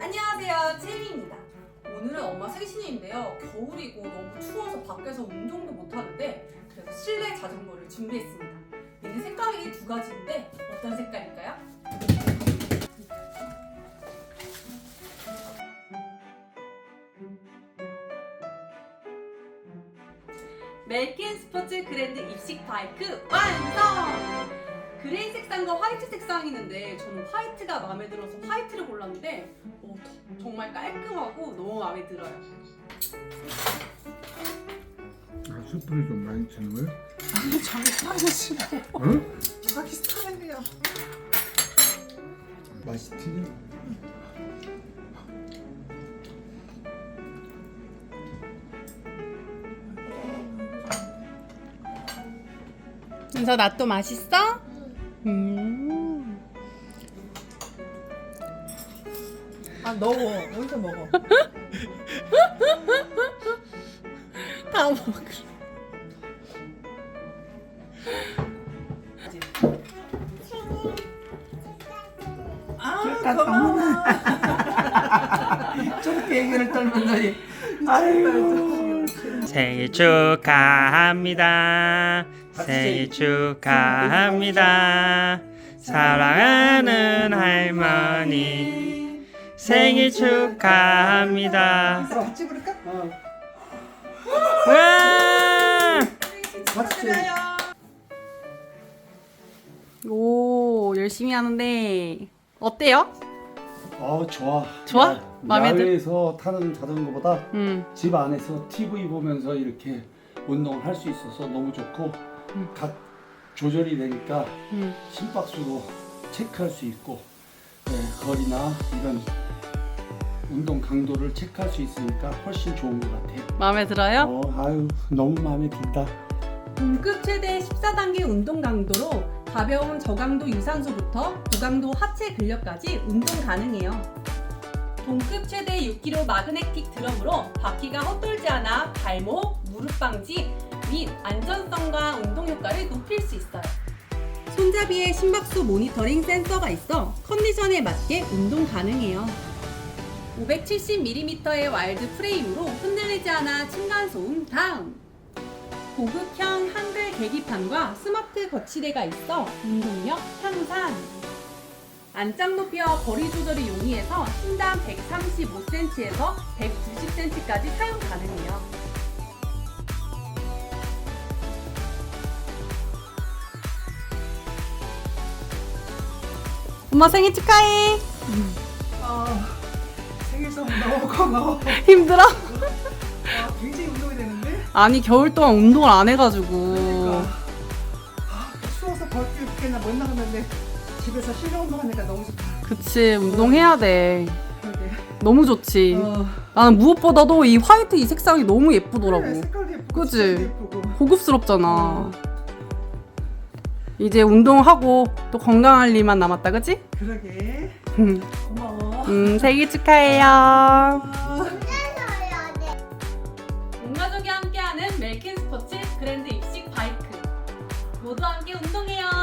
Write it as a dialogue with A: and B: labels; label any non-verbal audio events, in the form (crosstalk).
A: 안녕하세요, 채미입니다. 오늘은 엄마 생신인데요. 겨울이고 너무 추워서 밖에서 운동도 못 하는데 그래서 실내 자전거를 준비했습니다. 얘는 색깔이 두 가지인데 어떤 색깔일까요? 멜킨 스포츠 그랜드 입식 바이크 완성! 그레이 색상과 화이트 색상이 있는데 저는 화이트가 마음에 들어서 화이트를 골랐는데 오, 더- 정말 깔끔하고 너무 마음에 들어요.
B: 아, 스프를 좀 많이 치는 거야?
C: 아니 자기 스타일이 싫어.
B: 응?
C: 자기 스타일이야.
B: 맛이 틀 려?
A: 은서 나또 맛있어? 음.
C: 아 먹어. 먼저 (laughs) 먹어.
A: 다 먹어.
C: 아 고마워. 저렇게 얘기를 떨면서 아유.
D: 생일 축하합니다. 생일 축하합니다. 사랑하는 할머니. 생일 축하합니다.
C: 같이 부를까?
D: 와!
C: 같이.
A: 오 열심히 하는데 어때요?
E: 어 좋아.
A: 좋아?
E: 야,
A: 마음에 들-
E: 야외에서 타는 자전거보다
A: 음.
E: 집 안에서 TV 보면서 이렇게 운동을 할 수 있어서 너무 좋고 각 조절이 되니까
A: 음.
E: 심박수로 체크할 수 있고 네, 거리나 이런 운동 강도를 체크할 수 있으니까 훨씬 좋은 것 같아요.
A: 마음에 들어요?
E: 어, 아유 너무 마음에 든다.
A: 동급 최대 14단계 운동 강도로 가벼운 저강도 유산소부터 고강도 하체 근력까지 운동 가능해요. 동급 최대 6kg 마그네틱 드럼으로 바퀴가 헛돌지 않아 발목, 무릎 방지 및 안전성과 운동 효과를 높일 수 있어요. 손잡이에 심박수 모니터링 센서가 있어 컨디션에 맞게 운동 가능해요. 570mm의 와일드 프레임으로 흔들리지 않아 층간 소음 다운. 고급형 한글 계기판과 스마 트 거치대가 있어 운동력 향상. 안장 높이와 거리 조절이 용이해서 신당 135cm에서 190cm까지 사용 가능해요. 엄마 생일 축하해.
C: 아 생일 선물 너무 고마워.
A: 힘들어?
C: 아, 굉장히 운동이 되는데.
A: 아니 겨울 동안 운동을 안 해가지고.
C: 그러니까. 밖에나 못 나갔는데 집에서 실내 운동하니까 너무 좋다.
A: 그치 운동해야 돼. 너무 좋지.
C: 어.
A: 나는 무엇보다도 이 화이트 이 색상이 너무 예쁘더라고.
C: 색깔도 예쁘고
A: 그치?
C: 예쁘고.
A: 고급스럽잖아.
C: 어.
A: 이제 운동하고 또 건강할 일만 남았다, 그치?
C: 그러게
A: 음.
C: 고마워.
A: 음, 생일 축하해요.
C: 온 가족이 함께하는 멜킨 스포츠 그랜드 입식 바이크. 모두 함께 운동해요.